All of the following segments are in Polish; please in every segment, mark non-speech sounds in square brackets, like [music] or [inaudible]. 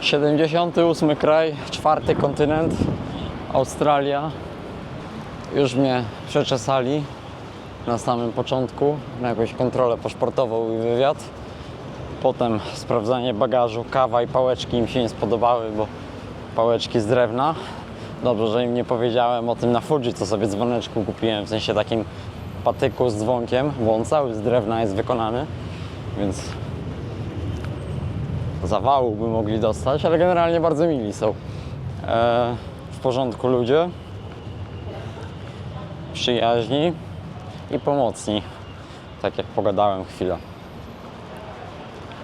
78 kraj, czwarty kontynent, Australia. Już mnie przeczesali na samym początku na jakąś kontrolę paszportową i wywiad. Potem sprawdzanie bagażu, kawa i pałeczki im się nie spodobały, bo pałeczki z drewna. Dobrze, że im nie powiedziałem o tym na Fuji, co sobie dzwoneczku kupiłem, w sensie takim patyku z dzwonkiem, bo on cały z drewna jest wykonany, więc zawału by mogli dostać, ale generalnie bardzo mili są. E, w porządku ludzie, przyjaźni i pomocni, tak jak pogadałem chwilę.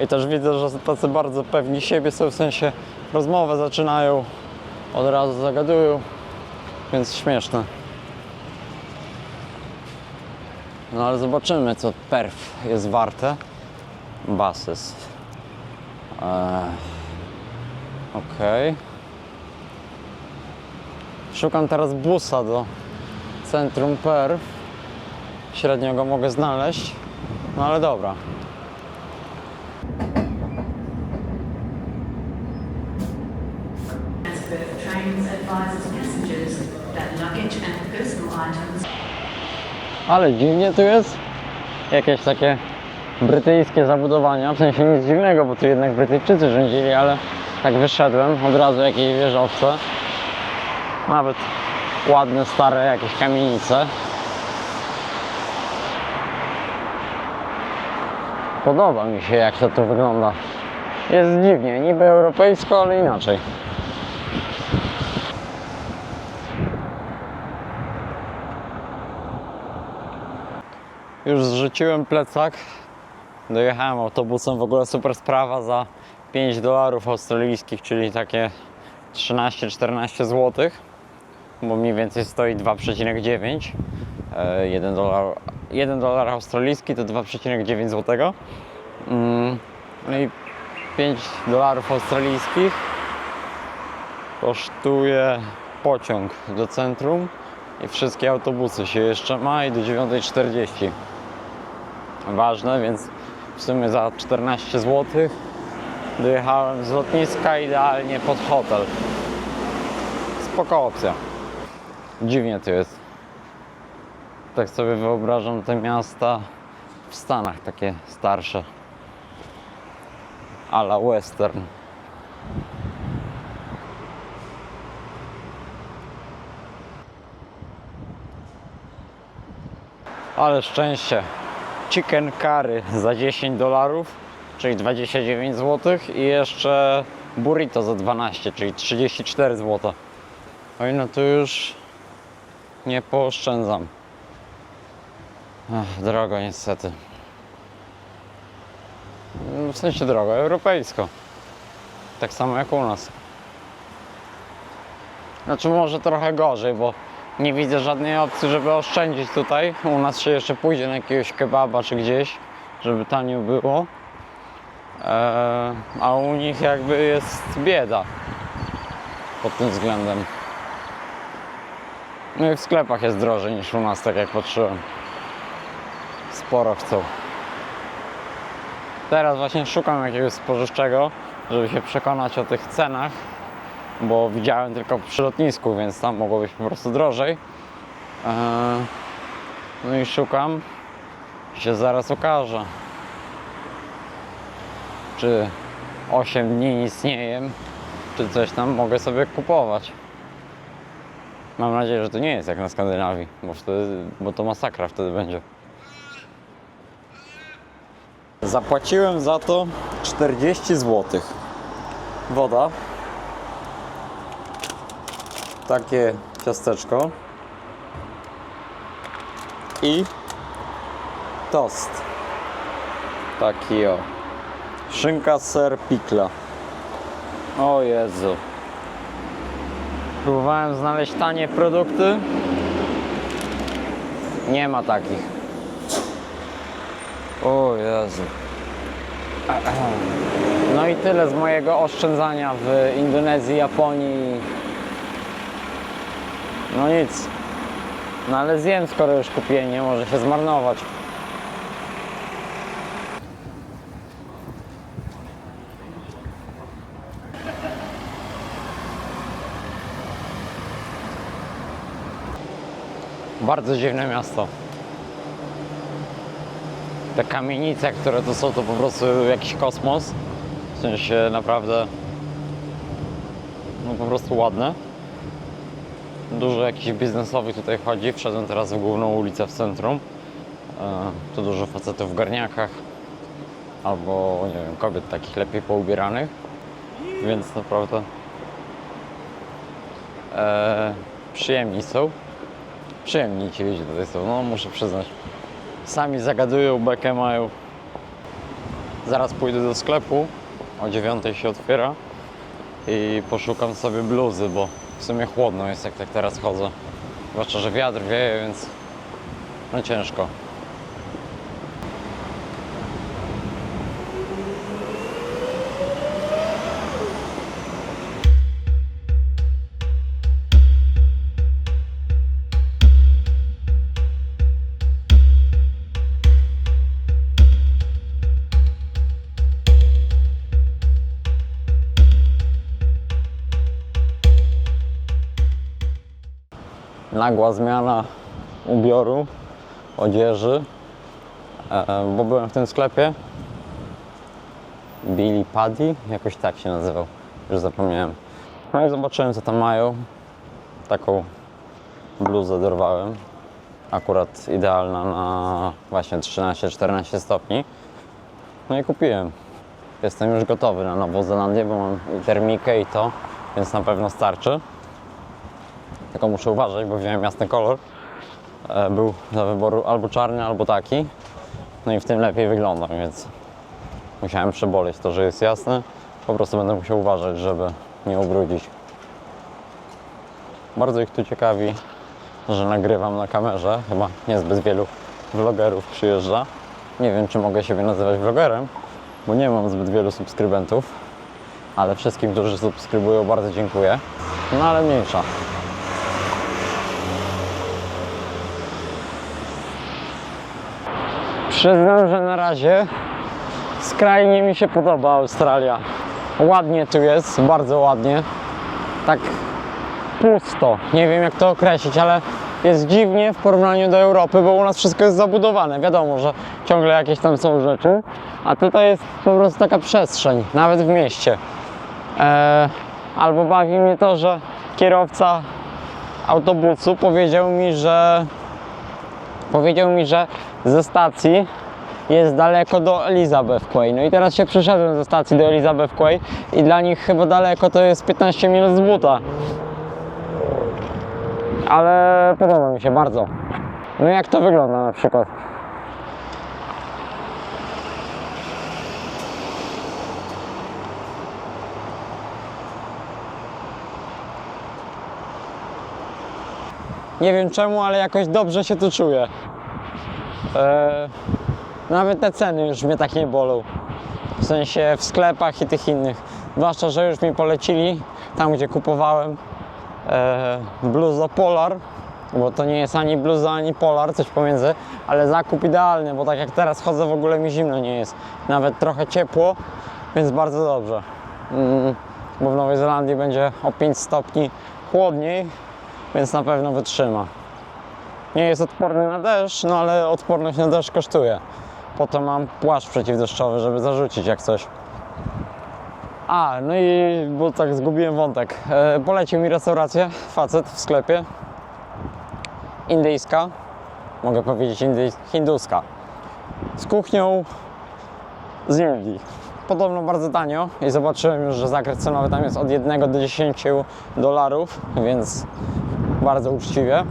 I też widzę, że tacy bardzo pewni siebie są, w sensie rozmowę zaczynają, od razu zagadują, więc śmieszne. No ale zobaczymy, co perf jest warte. Bases. Okej. Szukam teraz busa do centrum perf. Średnio go mogę znaleźć. No ale dobra. Ale dziwnie tu jest. Jakieś takie brytyjskie zabudowania. W sensie nic dziwnego, bo tu jednak Brytyjczycy rządzili, ale tak wyszedłem od razu jakieś wieżowce. Nawet ładne, stare jakieś kamienice. Podoba mi się jak to tu wygląda. Jest dziwnie, niby europejsko, ale inaczej. Już zrzuciłem plecak. Dojechałem autobusem. W ogóle super sprawa za 5 dolarów australijskich, czyli takie 13-14 zł. Bo mniej więcej stoi 2,9. E, 1 dolar, 1 dolar australijski to 2,9 zł. Mm, No i 5 dolarów australijskich kosztuje pociąg do centrum i wszystkie autobusy się jeszcze ma i do 9.40 ważne, więc w sumie za 14 zł dojechałem z lotniska idealnie pod hotel. Spoko opcja. Dziwnie to jest. Tak sobie wyobrażam te miasta w Stanach, takie starsze. Ala western. Ale szczęście. Chicken curry za 10 dolarów, czyli 29 zł i jeszcze burrito za 12, czyli 34 zł. Oj, no to już nie pooszczędzam. Ach, drogo niestety. No, W sensie drogo, europejsko. Tak samo jak u nas. Znaczy może trochę gorzej, bo nie widzę żadnej opcji, żeby oszczędzić tutaj. U nas się jeszcze pójdzie na jakiegoś kebaba czy gdzieś, żeby tanio było. Eee, a u nich jakby jest bieda pod tym względem. No i w sklepach jest drożej niż u nas, tak jak patrzyłem. Sporo chcą. Teraz właśnie szukam jakiegoś spożywczego, żeby się przekonać o tych cenach bo widziałem tylko przy lotnisku, więc tam mogło być po prostu drożej. Eee, No i szukam, się zaraz okaże, czy 8 dni jem, czy coś tam mogę sobie kupować. Mam nadzieję, że to nie jest jak na Skandynawii, bo, wtedy, bo to masakra wtedy będzie. Zapłaciłem za to 40 zł. Woda takie ciasteczko i tost. Taki o. Szynka, ser, pikla. O Jezu. Próbowałem znaleźć tanie produkty. Nie ma takich. O Jezu. No i tyle z mojego oszczędzania w Indonezji, Japonii no nic. No ale zjem, skoro już kupiłem, nie może się zmarnować. Bardzo dziwne miasto. Te kamienice, które tu są, to po prostu jakiś kosmos. W sensie naprawdę no po prostu ładne. Dużo jakichś biznesowych tutaj chodzi. Wszedłem teraz w główną ulicę w centrum. E, tu dużo facetów w garniakach albo nie wiem, kobiet takich lepiej poubieranych. Więc naprawdę e, przyjemni są. Przyjemni ci ludzie tutaj są, no muszę przyznać. Sami zagadują, bekę mają. Zaraz pójdę do sklepu, o dziewiątej się otwiera i poszukam sobie bluzy, bo w sumie chłodno jest jak tak teraz chodzę. Zwłaszcza, że wiatr wieje, więc no ciężko. Nagła zmiana ubioru, odzieży, e, bo byłem w tym sklepie. Billy Paddy, jakoś tak się nazywał, już zapomniałem. No i zobaczyłem co tam mają. Taką bluzę dorwałem. Akurat idealna na właśnie 13-14 stopni. No i kupiłem. Jestem już gotowy na Nową Zelandię, bo mam i termikę i to, więc na pewno starczy. Tylko muszę uważać, bo wziąłem jasny kolor. E, Był do wyboru albo czarny, albo taki. No i w tym lepiej wyglądam, więc musiałem przeboleć to, że jest jasny. Po prostu będę musiał uważać, żeby nie ubrudzić. Bardzo ich tu ciekawi, że nagrywam na kamerze. Chyba niezbyt wielu vlogerów przyjeżdża. Nie wiem, czy mogę siebie nazywać vlogerem, bo nie mam zbyt wielu subskrybentów. Ale wszystkim, którzy subskrybują, bardzo dziękuję. No ale mniejsza. Przyznam, że na razie skrajnie mi się podoba Australia. Ładnie tu jest, bardzo ładnie. Tak pusto. Nie wiem jak to określić, ale jest dziwnie w porównaniu do Europy, bo u nas wszystko jest zabudowane. Wiadomo, że ciągle jakieś tam są rzeczy, a tutaj jest po prostu taka przestrzeń, nawet w mieście. Eee, albo bawi mnie to, że kierowca autobusu powiedział mi, że powiedział mi, że ze stacji jest daleko do Elizabeth Quay. No i teraz się przeszedłem ze stacji do Elizabeth Quay i dla nich chyba daleko to jest 15 minut z buta. Ale podoba mi się bardzo. No jak to wygląda na przykład? Nie wiem czemu, ale jakoś dobrze się tu czuję. Eee, nawet te ceny już mnie tak nie bolą. W sensie w sklepach i tych innych. Zwłaszcza, że już mi polecili tam, gdzie kupowałem e, bluza Polar, bo to nie jest ani bluza, ani Polar, coś pomiędzy, ale zakup idealny, bo tak jak teraz chodzę, w ogóle mi zimno nie jest. Nawet trochę ciepło, więc bardzo dobrze. Mm, bo w Nowej Zelandii będzie o 5 stopni chłodniej, więc na pewno wytrzyma. Nie jest odporny na deszcz, no ale odporność na deszcz kosztuje. Po to mam płaszcz przeciwdeszczowy, żeby zarzucić jak coś. A, no i bo tak zgubiłem wątek. E, polecił mi restaurację, facet w sklepie. Indyjska, mogę powiedzieć hinduska. Z kuchnią z Indii. Podobno bardzo tanio i zobaczyłem już, że zakres cenowy tam jest od 1 do 10 dolarów, więc bardzo uczciwie.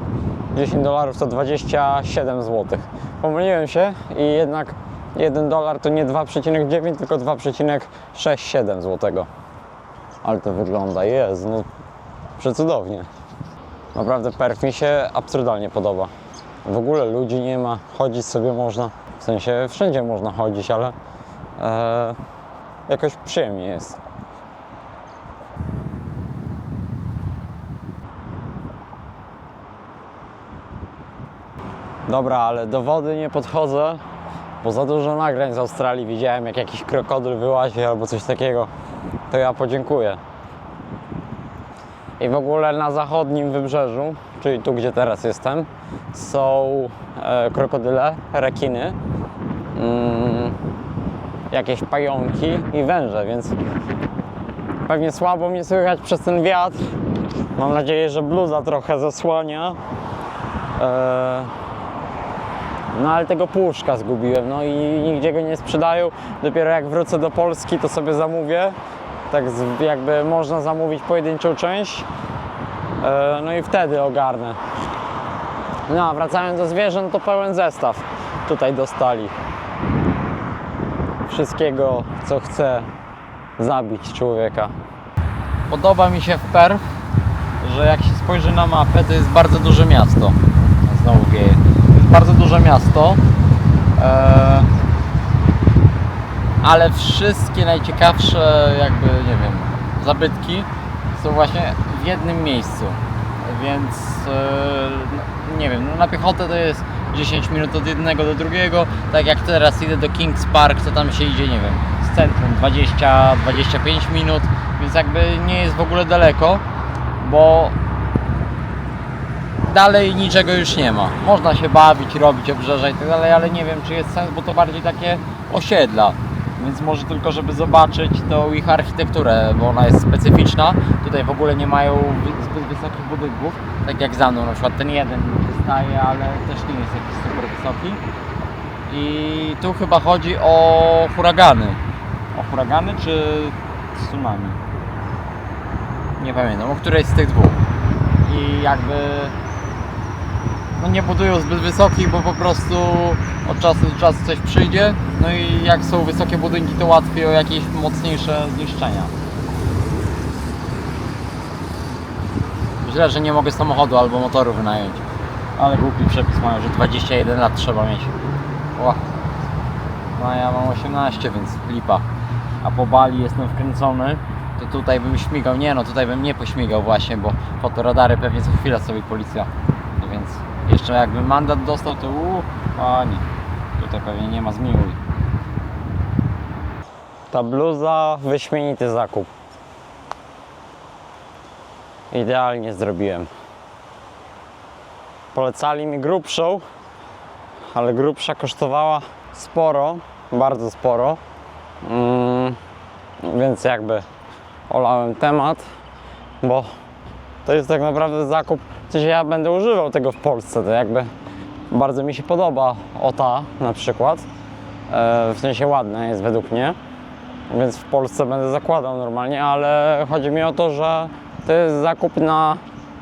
10 dolarów to 27 zł. Pomyliłem się i jednak 1 dolar to nie 2,9, tylko 2,67 zł. Ale to wygląda, jest, no przecudownie. Naprawdę perf mi się absurdalnie podoba. W ogóle ludzi nie ma, chodzić sobie można. W sensie wszędzie można chodzić, ale e, jakoś przyjemnie jest. Dobra, ale do wody nie podchodzę, bo za dużo nagrań z Australii widziałem, jak jakiś krokodyl wyłazi albo coś takiego. to ja podziękuję. I w ogóle na zachodnim wybrzeżu, czyli tu gdzie teraz jestem, są e, krokodyle, rekiny, mm, jakieś pająki i węże, więc pewnie słabo mnie słychać przez ten wiatr. Mam nadzieję, że bluza trochę zasłania. E, no ale tego puszka zgubiłem, no i nigdzie go nie sprzedają. Dopiero jak wrócę do Polski, to sobie zamówię. Tak jakby można zamówić pojedynczą część. E, No i wtedy ogarnę. No a wracając do zwierząt, to pełen zestaw tutaj dostali. Wszystkiego, co chce zabić człowieka. Podoba mi się w Perth, że jak się spojrzy na mapę, to jest bardzo duże miasto. Znowu wieje. Bardzo duże miasto. E, ale wszystkie najciekawsze, jakby, nie wiem, zabytki są właśnie w jednym miejscu. Więc e, nie wiem, no na piechotę to jest 10 minut od jednego do drugiego. Tak jak teraz idę do Kings Park, to tam się idzie, nie wiem, z centrum 20-25 minut, więc jakby nie jest w ogóle daleko, bo dalej niczego już nie ma. Można się bawić, robić obrzeża i tak dalej, ale nie wiem czy jest sens, bo to bardziej takie osiedla. Więc może tylko, żeby zobaczyć tą ich architekturę, bo ona jest specyficzna. Tutaj w ogóle nie mają zbyt wysokich budynków, tak jak za mną na przykład ten jeden staje, ale też nie jest jakiś super wysoki. I tu chyba chodzi o huragany. O huragany czy tsunami? Nie pamiętam, o której z tych dwóch. I jakby no nie budują zbyt wysokich, bo po prostu od czasu do czasu coś przyjdzie. No i jak są wysokie budynki, to łatwiej o jakieś mocniejsze zniszczenia. Źle, że nie mogę samochodu albo motoru wynająć. Ale głupi przepis mają, że 21 lat trzeba mieć. Ła. No ja mam 18, więc lipa. A po Bali jestem wkręcony, to tutaj bym śmigał. Nie no, tutaj bym nie pośmigał właśnie, bo fotoradary pewnie co chwilę sobie policja. Jeszcze jakbym mandat dostał, to uuu, pani. Tutaj pewnie nie ma zmiłuj. Ta bluza, wyśmienity zakup. Idealnie zrobiłem. Polecali mi grubszą, ale grubsza kosztowała sporo, bardzo sporo. Mm, więc jakby olałem temat, bo to jest tak naprawdę zakup, sensie ja będę używał tego w Polsce, to jakby bardzo mi się podoba OTA na przykład, e, w sensie ładna jest według mnie, więc w Polsce będę zakładał normalnie, ale chodzi mi o to, że to jest zakup na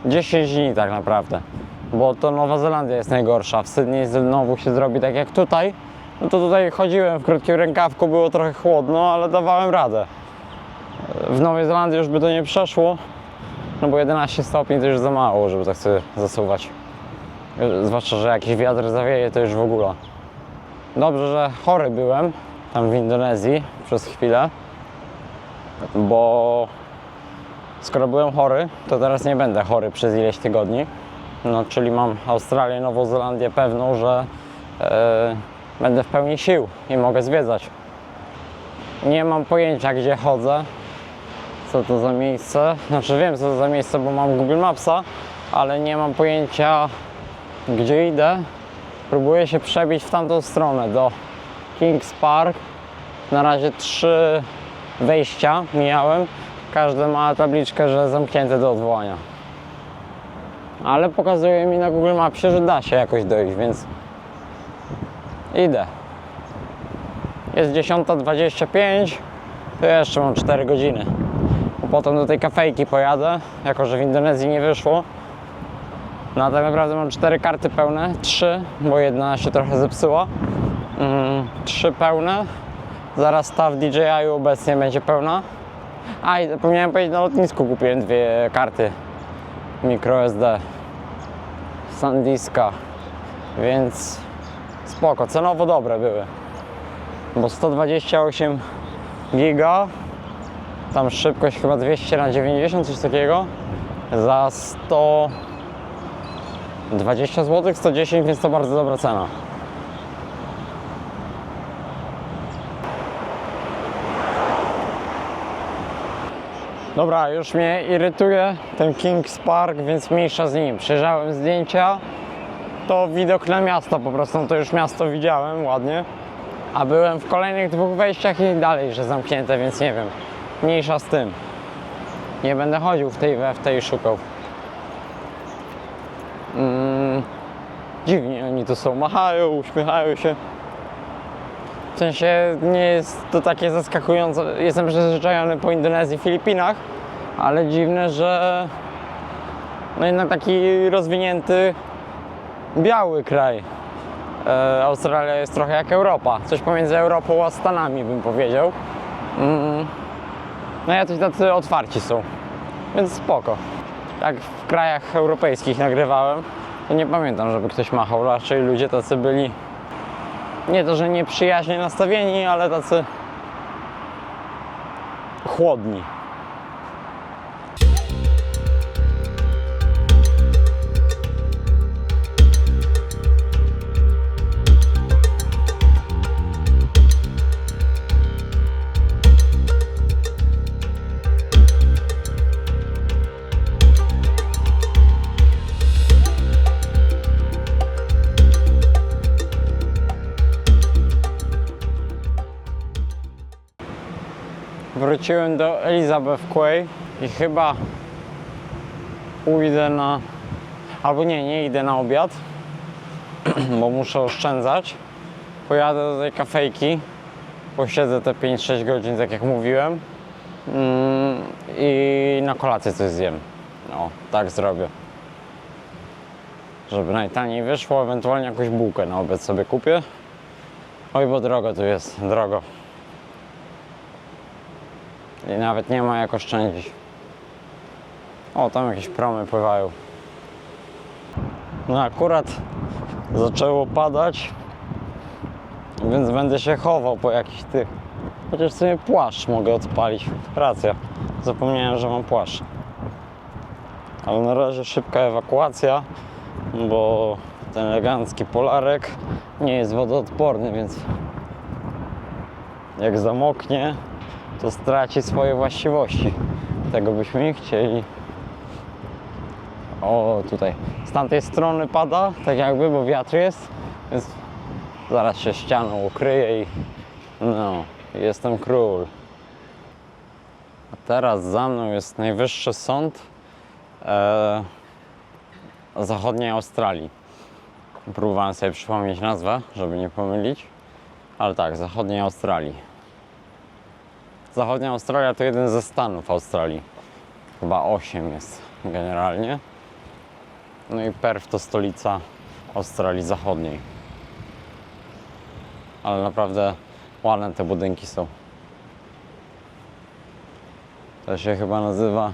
10 dni tak naprawdę, bo to Nowa Zelandia jest najgorsza, w Sydney znowu się zrobi tak jak tutaj, no to tutaj chodziłem w krótkim rękawku, było trochę chłodno, ale dawałem radę. W Nowej Zelandii już by to nie przeszło, no bo 11 stopni to już za mało, żeby tak sobie zasuwać. Zwłaszcza, że jakiś wiatr zawieje, to już w ogóle. Dobrze, że chory byłem tam w Indonezji przez chwilę, bo skoro byłem chory, to teraz nie będę chory przez ileś tygodni. No, czyli mam Australię, Nową Zelandię pewną, że e, będę w pełni sił i mogę zwiedzać. Nie mam pojęcia, gdzie chodzę, co to za miejsce. Znaczy wiem, co to za miejsce, bo mam Google Mapsa, ale nie mam pojęcia, gdzie idę. Próbuję się przebić w tamtą stronę, do Kings Park. Na razie trzy wejścia mijałem. Każde ma tabliczkę, że zamknięte do odwołania. Ale pokazuje mi na Google Mapsie, że da się jakoś dojść, więc idę. Jest 10.25, to jeszcze mam 4 godziny. Potem do tej kafejki pojadę, jako że w Indonezji nie wyszło. No tak naprawdę mam 4 karty pełne, 3, bo jedna się trochę zepsuła. Mm, 3 pełne. Zaraz ta w DJI obecnie będzie pełna. A i zapomniałem powiedzieć, na lotnisku kupiłem dwie karty microSD Sandiska, więc spoko, cenowo dobre były bo 128 giga, tam szybkość chyba 200 na 90, coś takiego, za 120 zł, 110, więc to bardzo dobra cena. Dobra, już mnie irytuje ten Kings Park, więc mniejsza z nim. Przejrzałem zdjęcia, to widok na miasto po prostu, no to już miasto widziałem ładnie. A byłem w kolejnych dwóch wejściach i dalej, że zamknięte, więc nie wiem. Mniejsza z tym. Nie będę chodził w tej w tej szukał. Mm, dziwnie oni tu są, machają, uśmiechają się. W sensie nie jest to takie zaskakujące. Jestem przyzwyczajony po Indonezji, Filipinach, ale dziwne, że no jednak taki rozwinięty biały kraj. E, Australia jest trochę jak Europa. Coś pomiędzy Europą a Stanami bym powiedział. Mm. No jacyś tacy otwarci są. Więc spoko. Jak w krajach europejskich nagrywałem, to nie pamiętam, żeby ktoś machał. Raczej ludzie tacy byli nie to, że nieprzyjaźnie nastawieni, ale tacy chłodni. Wróciłem do Elizabeth Quay i chyba pójdę na. Albo nie, nie idę na obiad, [clears throat] bo muszę oszczędzać. Pojadę do tej kafejki, posiedzę te 5-6 godzin, tak jak mówiłem, mm, i na kolację coś zjem. No, tak zrobię. Żeby najtaniej wyszło, ewentualnie jakąś bułkę na obiad sobie kupię. Oj, bo drogo tu jest, drogo. I nawet nie ma jak oszczędzić. O, tam jakieś promy pływają. No akurat zaczęło padać, więc będę się chował po jakichś tych. Chociaż sobie płaszcz mogę odpalić. Racja, zapomniałem, że mam płaszcz. Ale na razie szybka ewakuacja, bo ten elegancki polarek nie jest wodoodporny, więc jak zamoknie, to straci swoje właściwości. Tego byśmy nie chcieli. O, tutaj. Z tamtej strony pada, tak jakby, bo wiatr jest, więc zaraz się ścianą ukryje i no, jestem król. A teraz za mną jest najwyższy sąd e, zachodniej Australii. Próbowałem sobie przypomnieć nazwę, żeby nie pomylić, ale tak, zachodniej Australii. Zachodnia Australia to jeden ze stanów Australii. Chyba 8 jest generalnie. No i Perth to stolica Australii Zachodniej. Ale naprawdę ładne te budynki są. To się chyba nazywa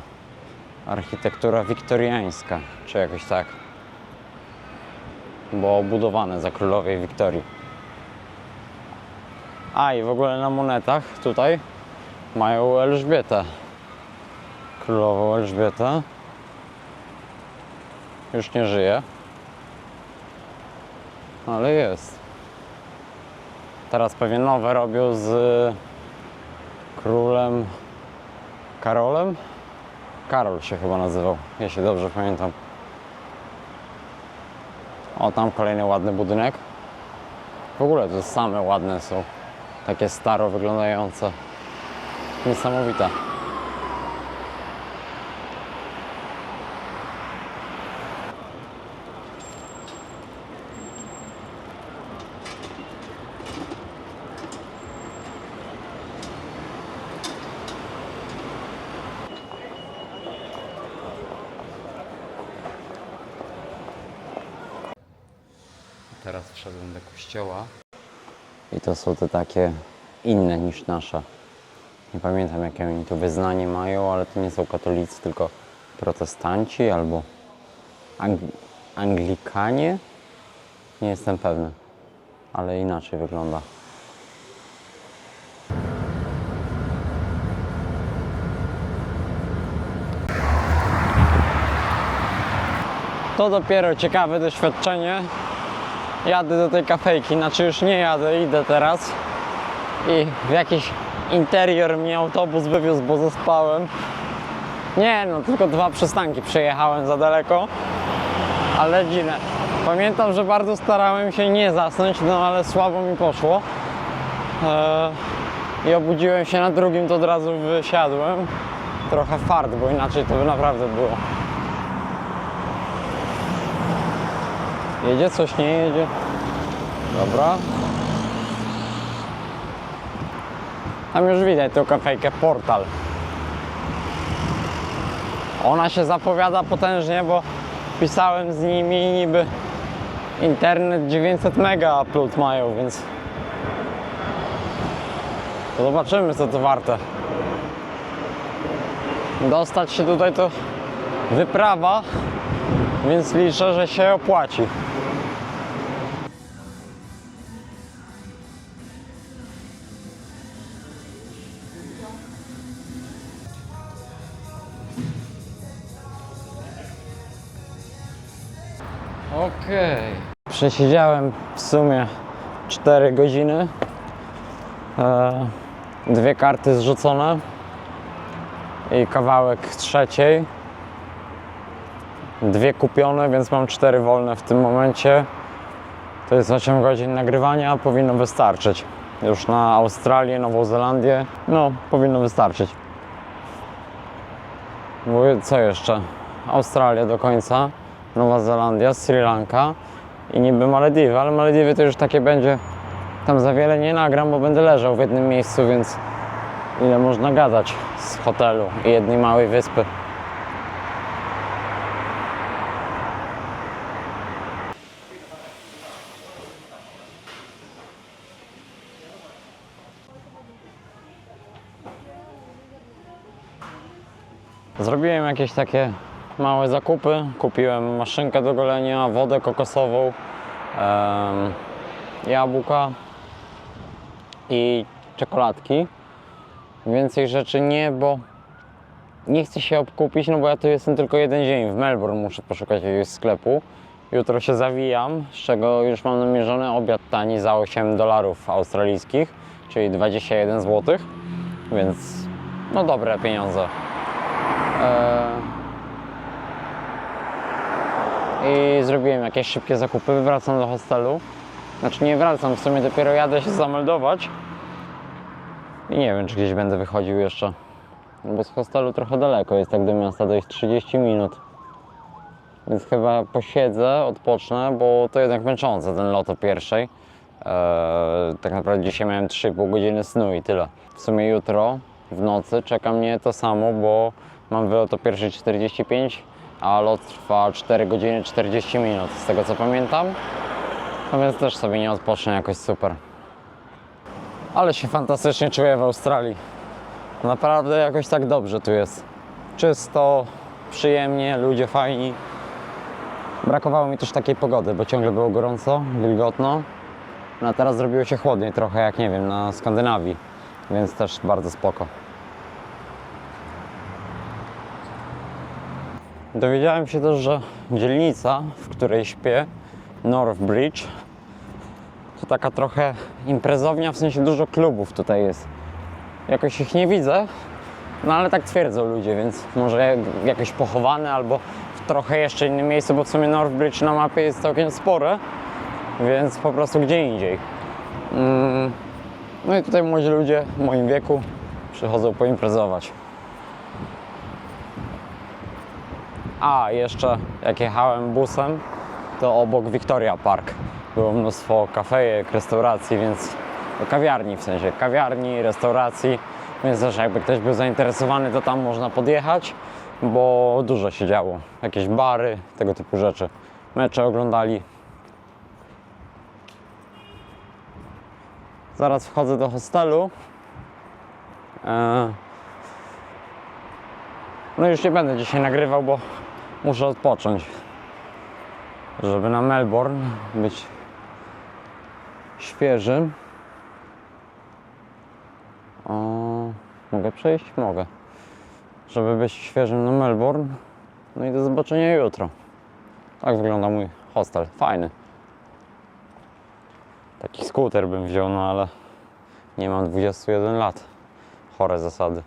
architektura wiktoriańska, czy jakoś tak. Bo budowane za królowej Wiktorii. A i w ogóle na monetach tutaj mają Elżbietę. Królową Elżbietę. Już nie żyje. Ale jest. Teraz pewnie nowe robią z królem Karolem. Karol się chyba nazywał, jeśli dobrze pamiętam. O, tam kolejny ładny budynek. W ogóle to same ładne są. Takie staro wyglądające. Niesamowite. Teraz wszedłem do kościoła. I to są te takie inne niż nasze. Nie pamiętam jakie oni tu wyznanie mają, ale to nie są katolicy, tylko protestanci albo Ang- Anglikanie. Nie jestem pewny, ale inaczej wygląda. To dopiero ciekawe doświadczenie. Jadę do tej kafejki, znaczy już nie jadę, idę teraz i w jakiś interior mnie autobus wywiózł, bo zaspałem. Nie, no tylko dwa przystanki przejechałem za daleko, ale dziwne. Pamiętam, że bardzo starałem się nie zasnąć, no ale słabo mi poszło. Eee, I obudziłem się na drugim, to od razu wysiadłem. Trochę fart, bo inaczej to by naprawdę było. Jedzie coś, nie jedzie. Dobra. Tam już widać tą kafejkę Portal. Ona się zapowiada potężnie, bo pisałem z nimi i niby internet 900 mega upload mają, więc zobaczymy co to warte. Dostać się tutaj to wyprawa, więc liczę, że się opłaci. Przesiedziałem w sumie 4 godziny. E, dwie karty zrzucone i kawałek trzeciej. Dwie kupione, więc mam cztery wolne w tym momencie. To jest 8 godzin nagrywania, powinno wystarczyć. Już na Australię, Nową Zelandię, no powinno wystarczyć. Mówię, co jeszcze? Australia do końca, Nowa Zelandia, Sri Lanka i niby Malediwy, ale Malediwy to już takie będzie. Tam za wiele nie nagram, bo będę leżał w jednym miejscu, więc ile można gadać z hotelu i jednej małej wyspy. Zrobiłem jakieś takie małe zakupy. Kupiłem maszynkę do golenia, wodę kokosową, jabłka i czekoladki. Więcej rzeczy nie, bo nie chcę się obkupić, no bo ja tu jestem tylko jeden dzień. W Melbourne muszę poszukać jakiegoś sklepu. Jutro się zawijam, z czego już mam namierzony obiad tani za 8 dolarów australijskich, czyli 21 zł, więc no dobre pieniądze. Eee, I zrobiłem jakieś szybkie zakupy, wracam do hostelu. Znaczy nie wracam, w sumie dopiero jadę się zameldować. I nie wiem, czy gdzieś będę wychodził jeszcze. No Bo z hostelu trochę daleko jest, tak do miasta dojść 30 minut. Więc chyba posiedzę, odpocznę, bo to jednak męczące ten lot o pierwszej. Eee, tak naprawdę dzisiaj miałem 3,5 godziny snu i tyle. W sumie jutro w nocy czeka mnie to samo, bo mam wylot o 1.45, a lot trwa 4 godziny 40 minut, z tego co pamiętam. No więc też sobie nie odpocznę jakoś super. Ale się fantastycznie czuję w Australii. Naprawdę jakoś tak dobrze tu jest. Czysto, przyjemnie, ludzie fajni. Brakowało mi też takiej pogody, bo ciągle było gorąco, wilgotno. No a teraz zrobiło się chłodniej trochę, jak nie wiem, na Skandynawii. Więc też bardzo spoko. Dowiedziałem się też, że dzielnica, w której śpię, North Bridge, to taka trochę imprezownia, w sensie dużo klubów tutaj jest. Jakoś ich nie widzę, no ale tak twierdzą ludzie, więc może jakoś pochowane albo w trochę jeszcze innym miejscu, bo w sumie North Bridge na mapie jest całkiem spore, więc po prostu gdzie indziej. Mm. No i tutaj młodzi ludzie w moim wieku przychodzą poimprezować. A, jeszcze jak jechałem busem, to obok Victoria Park było mnóstwo kafejek, restauracji, więc no, kawiarni w sensie, kawiarni, restauracji, więc też jakby ktoś był zainteresowany, to tam można podjechać, bo dużo się działo. Jakieś bary, tego typu rzeczy. Mecze oglądali. Zaraz wchodzę do hostelu. E, No już nie będę dzisiaj nagrywał, bo muszę odpocząć. Żeby na Melbourne być świeżym. O, mogę przejść? Mogę. Żeby być świeżym na Melbourne. No i do zobaczenia jutro. Tak wygląda mój hostel. Fajny. Taki skuter bym wziął, no ale nie mam 21 lat. Chore zasady.